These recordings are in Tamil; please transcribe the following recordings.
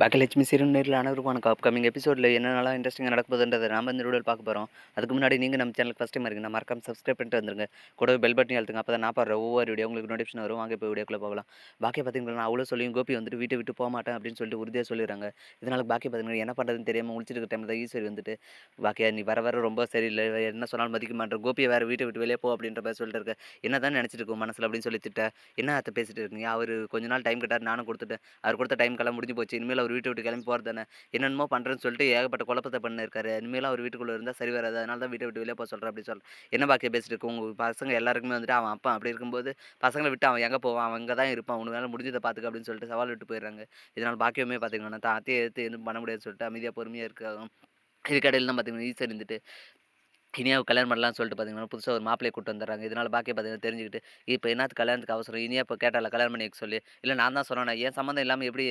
பாக்கியலட்சுமி சிறுநீரில் அனைவருக்கும் வணக்கம் அப்கமிங் எபிசோடில் என்னென்னலாம் இன்ட்ரெஸ்டிங்காக நடக்குதுன்றதை நாம இந்த வீடியோவில் பார்க்க போகிறோம் அதுக்கு முன்னாடி நீங்கள் நம்ம சேனலுக்கு ஃபஸ்ட் டைம் இருக்கீங்க மறக்காம சப்ஸ்கிரைப் பண்ணிட்டு வந்துருங்க. கூடவே பெல் பட்டன் எழுத்துங்க அப்போ தான் நான் பாடுற ஒவ்வொரு வீடியோ உங்களுக்கு நோட்டிஃபிகேஷன் வரும். வாங்க இப்போ வீடியோக்குள்ளே போகலாம். பாக்கி பார்த்தீங்கன்னா அவ்வளோ சொல்லியும் கோபி வந்துட்டு வீட்டை விட்டு போக மாட்டேன் அப்படின்னு சொல்லிட்டு உறுதியாக சொல்லிடுறாங்க. இதனால் பாக்கிய பார்த்தீங்கன்னா என்ன பண்ணுறதுன்னு தெரியாமல் முடிச்சிருக்க இருக்க டைமில் தான் ஈஸ்வரி வந்துட்டு பாக்கியா நீ வர வர ரொம்ப சரியில்லை. என்ன சொன்னாலும் மதிக்க மாட்டேன் கோபியை வேறு வீட்டை விட்டு வெளியே போ அப்படின்ற மாதிரி சொல்லிட்டு இருக்க. என்ன தான் நினச்சிட்டு இருக்கும் மனசில் அப்படின்னு சொல்லி திட்ட. என்ன அத்தை பேசிட்டு இருக்கீங்க? அவர் கொஞ்ச நாள் டைம் கேட்டார். நானும் கொடுத்துட்டேன். அவர் கொடுத்த டைம் கெல்லாம் முடிஞ்சு போச்சு. இனிமேல் அவர் வீட்டை விட்டு கிளம்பி போகிறது தானே? என்னென்னமோ பண்ணுறேன்னு சொல்லிட்டு ஏகப்பட்ட குழப்பத்தை பண்ணிருக்காரு இனிமேல் அவர் வீட்டுக்குள்ளே இருந்தால் சரி வராது. அதனால தான் வீட்டை விட்டு வெளியே போக சொல்கிறேன் அப்படி சொல்கிறேன் என்ன பாக்கிய பேசிட்டு இருக்கு? உங்கள் பசங்க எல்லாருக்குமே வந்துட்டு அவன் அப்பா அப்படி இருக்கும்போது பசங்களை விட்டு அவன் எங்கே போவான்? அவன் அங்கே தான் இருப்பான். உனக்கு முடிஞ்சதை பார்த்துக்க அப்படின்னு சொல்லிட்டு சவால் விட்டு போயிடுறாங்க. இதனால் பாக்கியமே பார்த்தீங்கன்னா தான் அத்தையை எடுத்து எதுவும் பண்ண முடியாதுன்னு சொல்லிட்டு அமைதியாக பொறுமையாக இருக்காங்க. இதுக்கடையில் தான் பார்த்தீங்கன்னா ஈஸர் இருந்துட்டு இனியாவை கல்யாணம் பண்ணலாம்னு சொல்லிட்டு பார்த்தீங்கன்னா புதுசாக ஒரு மாப்பிளையை கூட்டு வந்துடுறாங்க. இதனால் பாக்கிய பார்த்தீங்கன்னா தெரிஞ்சுக்கிட்டு இப்போ என்னத்து கல்யாணத்துக்கு அவசரம்? இனியா இப்போ கேட்டால கல்யாணம் பண்ணி சொல்லி. இல்லை நான் தான் சொன்னேன். ஏன் சம்மந்தம் இல்லாமல் எப்படி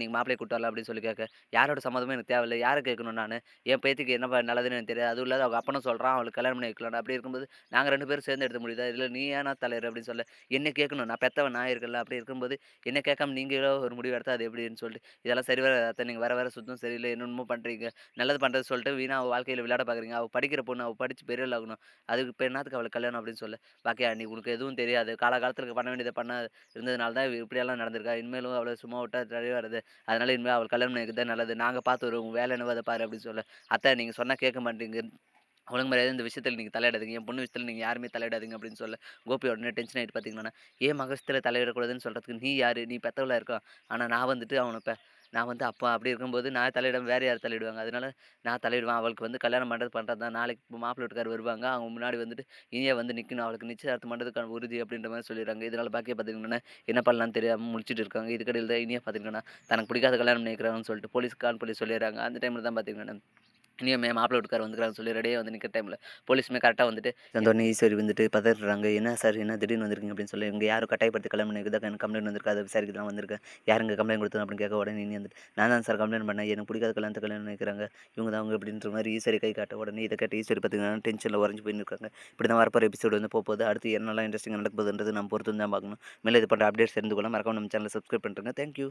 நீங்கள் மாப்பிளையை கூட்டு வரலாம்? அப்படின்னு சொல்லி கேட்க யாரோட சம்மந்தமும் எனக்கு தேவையில்லை. யாரை கேட்கணும் நான்? என் பேத்துக்கு என்ன நல்லதுன்னு எனக்கு தெரியாது. அதுவும் இல்லாத அவங்க அப்பனும் சொல்கிறான் அவளுக்கு கல்யாணம் பண்ணி வைக்கலாம் அப்படி இருக்கும்போது நாங்கள் ரெண்டு பேரும் சேர்ந்து எடுத்த முடியுதா? இதில் நீ ஏன்னா தலைவர் அப்படின்னு சொல்ல என்ன கேட்கணும்? நான் பெத்தவன் நான் இருக்கல அப்படி இருக்கும்போது என்ன கேட்காம நீங்களோ ஒரு முடிவு எடுத்தால் அது எப்படின்னு சொல்லிட்டு இதெல்லாம் சரி வர நீங்கள் வர வர சுத்தம் சரியில்லை. என்னென்னமோ பண்ணுறீங்க நல்லது பண்ணுறது சொல்லிட்டு வீணா அவள் வாழ்க்கையில் விளையாட பார்க்குறீங்க அவள் படிக்கிற பொண்ணு அவள் படித்து பெரிய ஆகணும். அதுக்கு இப்போ என்னத்துக்கு அவளுக்கு கல்யாணம் அப்படின்னு சொல்ல. பாக்கியா நீ உனக்கு எதுவும் தெரியாது. காலகாலத்தில் பண்ண வேண்டியதை பண்ண இருந்ததுனால தான் இப்படியெல்லாம் நடந்திருக்கா. இனிமேலும் அவளை சும்மா விட்டா தடவி வருது. அதனால இனிமேல் அவள் கல்யாணம் எனக்கு தான் நல்லது. நாங்கள் பார்த்து வருவோம். வேலை என்னவோ அதை பாரு அப்படின்னு சொல்ல. அத்தை நீங்கள் சொன்னால் கேட்க மாட்டீங்க. ஒழுங்கு மரியாதை இந்த விஷயத்தில் நீங்கள் தலையிடாதீங்க. என் பொண்ணு விஷயத்தில் நீங்கள் யாருமே தலையிடாதீங்க அப்படின்னு சொல்ல. கோபி உடனே டென்ஷன் ஆகிட்டு பார்த்தீங்கன்னா ஏன் மகசத்தில் தலையிடக்கூடாதுன்னு சொல்கிறதுக்கு நீ யார்? நீ பெத்தவளாக இருக்கா? ஆனால் நான் வந்துட்டு அவனை நான் வந்து அப்பா அப்படி இருக்கும்போது நான் தலையிடம் வேறு யார் தலையிடுவாங்க? அதனால நான் தலையிடுவேன். அவளுக்கு வந்து கல்யாணம் பண்ணுறது பண்ணுறது தான். நாளைக்கு இப்போ மாப்பிள்ளை வீட்டுக்கார் வருவாங்க. அவங்க முன்னாடி வந்துட்டு இனியா வந்து நிற்கணும் அவளுக்கு நிச்சயதார்த்தம் பண்ணுறதுக்கான உறுதி அப்படின்ற மாதிரி சொல்லிடுறாங்க. இதனால் பாக்கிய பார்த்தீங்கன்னா என்ன பண்ணலாம்னு தெரியாமல் முடிச்சுட்டு இருக்காங்க. இதுக்கடையில் தான் இனியா பார்த்தீங்கன்னா தனக்கு பிடிக்காத கல்யாணம் நினைக்கிறாங்கன்னு சொல்லிட்டு போலீஸ் கால் பண்ணி சொல்லிடுறாங்க. அந்த டைமில் தான் பார்த்தீங்கன்னா இனிமே மாப்பிள்ளை வீட்டுக்கார் வந்துக்கிறாங்க சொல்லி ரெடியாக வந்து நிற்கிற டைமில் போலீஸுமே கரெக்டாக வந்துட்டு சந்தோனே ஈஸ்வரி வந்துட்டு பதறாங்க என்ன சார் என்ன திடீர்னு வந்திருக்கீங்க அப்படின்னு சொல்லி இங்கே யாரும் கட்டாயப்படுத்தி கல்யாணம் பண்ணிக்கிறதா எனக்கு கம்ப்ளைண்ட் வந்திருக்கு. அதை விசாரிக்க தான் வந்திருக்கேன் யாருங்க கம்ப்ளைண்ட் கொடுத்தோம் அப்படின்னு கேட்க உடனே நீ வந்துட்டு நான் தான் சார் கம்ப்ளைண்ட் பண்ணேன். எனக்கு பிடிக்காத கல்யாணத்தை கல்யாணம் நினைக்கிறாங்க இவங்க தான் அவங்க அப்படின்ற மாதிரி ஈஸ்வரி கை காட்ட உடனே இதை கேட்ட ஈஸ்வரி பார்த்தீங்கன்னா டென்ஷனில் உறைஞ்சு போயிருக்காங்க இப்படி தான் வரப்போகிற எபிசோடு வந்து போக போகுது. அடுத்து என்னெல்லாம் இன்ட்ரெஸ்டிங் நடக்க போகுதுன்றது நம்ம பொறுத்து தான் பார்க்கணும். மேலே இது பண்ணுற அப்டேட்ஸ் தெரிந்து கொள்ள மறக்காம நம்ம சேனலை சப்ஸ்கிரைப் பண்ணுறேங்க தேங்க்யூ